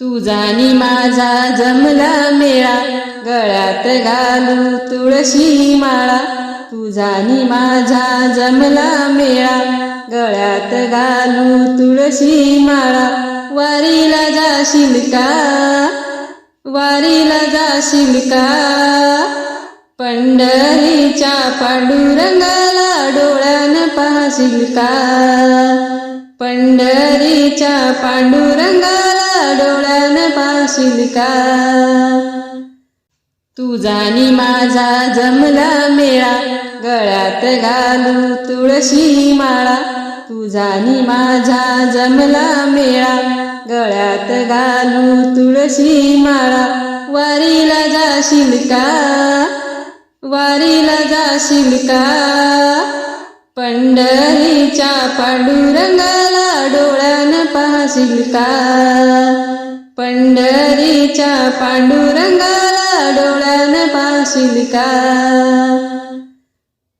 तुझानी माझा जमला मेळा गळ्यात घालू तुळशी माळा. तुझानी माझा जमला मेळा गळ्यात घालू तुळशी माळा. वारीला जाशील का वारीला जाशील का पंढरीच्या पांडुरंगाला डोळ्यानं पाहशील का पंढरीच्या पांडुरंगाला डोळ्या पाहशील का तुझानी माझा जमला मेळा गळ्यात घालू तुळशी माळा. तुझानी माझा जमला मेळा गळ्यात घालू तुळशी माळा. वारीला जाशील का वारीला जाशील का पंढरीच्या पांडुरंगाला डोळ्यानं पाहशील का पंढरीच्या पांडुरंगाला डोळ्यानं पाहशील का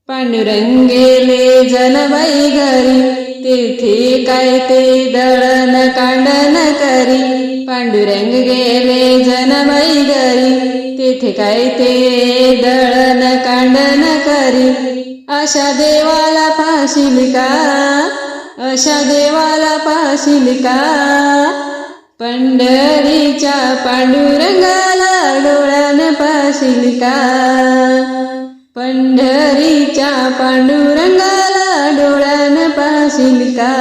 पांडुरंगेले जनबाई घरी तेथे काय ते दळण कांडण करी. पांडुरंग गेले जनबाई घरी तेथे काय ते दळण कांडण करी. अशा देवाला पाहशील का अशा देवाला पाहशील का पंढरीच्या पांडुरंगाला डोळ्यानं पाहशील का पंढरीच्या पांडुरंगाला डोळ्यानं पाहशील का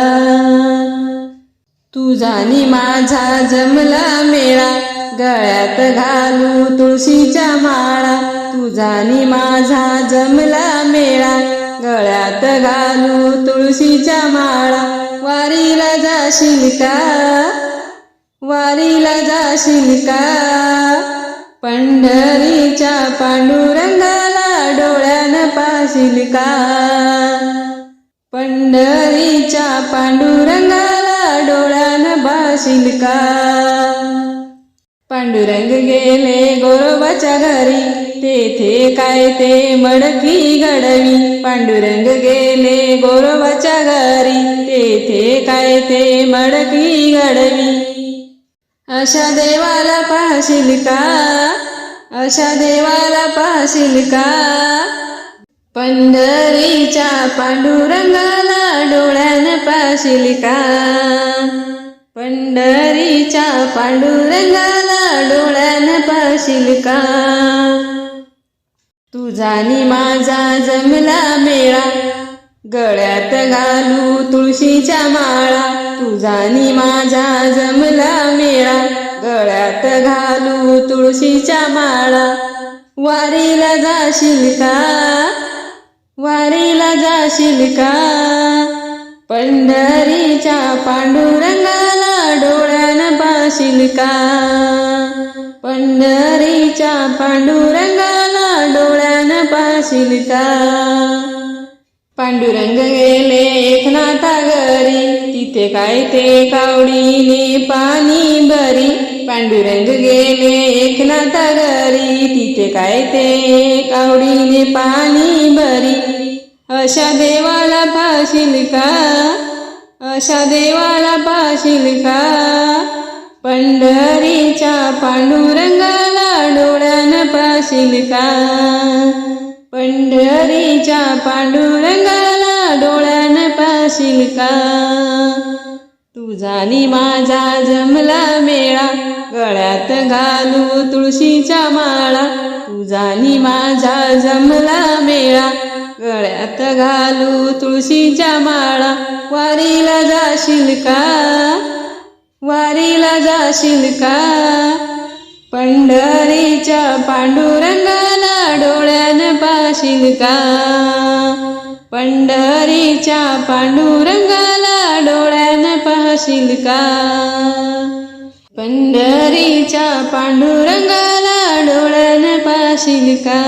तुझानी माझा जमला मेळा गळ्यात घालू तुळशीच्या माळा. तुझानी माझा जमला मेळा गळ्यात घालू तुळशीच्या माळा. वारीला जाशील का वारीला जाशील का? पंढरीच्या पांडुरंगाला डोळ्यानं पाशील का? पंढरीच्या पांडुरंगाला डोळ्यानं पाशील का? पांडुरंग गेले गोरोबाच्या घरी. तेथे काय ते मडकी घडवी. पांडुरंग गेले गोरोबाच्या घरी. तेथे काय ते मडकी घडवी. अशा देवाला पाहशील का? अशा देवाला पाहशील का? पंढरीच्या पांडुरंगाला डोळ्यानं पाहशील का? पंढरीच्या पांडुरंगाला डोळ्यानं पाहशील का? तुझानी माझा जमला मेळा गळ्यात घालू तुळशीच्या माळा तुझानी माझा जमला मेळा. गळ्यात घालू तुळशीच्या माळा. वारीला जाशील का? वारीला जाशील का? पंढरीच्या पांडुरंगाला डोळ्यानं पाशील का? पंढरीच्या पांडुरंगाला डोळ्यानं पाशील का? पांडुरंग गेले काय ते कावडीने पाणी भरी पांडुरंग गेले एकनाथा घरी. तिथे काय ते कावडीने पाणी भरी. अशा देवाला पाशील का? अशा देवाला पाशील का? पंढरीच्या पांडुरंगाला डोळ्यानं पाशील का? पंढरीच्या पांडुरंगाला जाशील का? तुझानी माझा जमला मेळा गळ्यात घालू तुळशीच्या माळा. तुझानी माझा जमला मेळा गळ्यात घालू तुळशीच्या माळा. वारीला जाशील का? वारीला जाशील का? पंढरीच्या पांडुरंगाला डोळ्यानं पाशील का? पंढरीच्या पांडुरंगाला डोळ्यानं पाहशील का? पंढरीच्या पांडुरंगाला डोळ्यानं पाहशील का?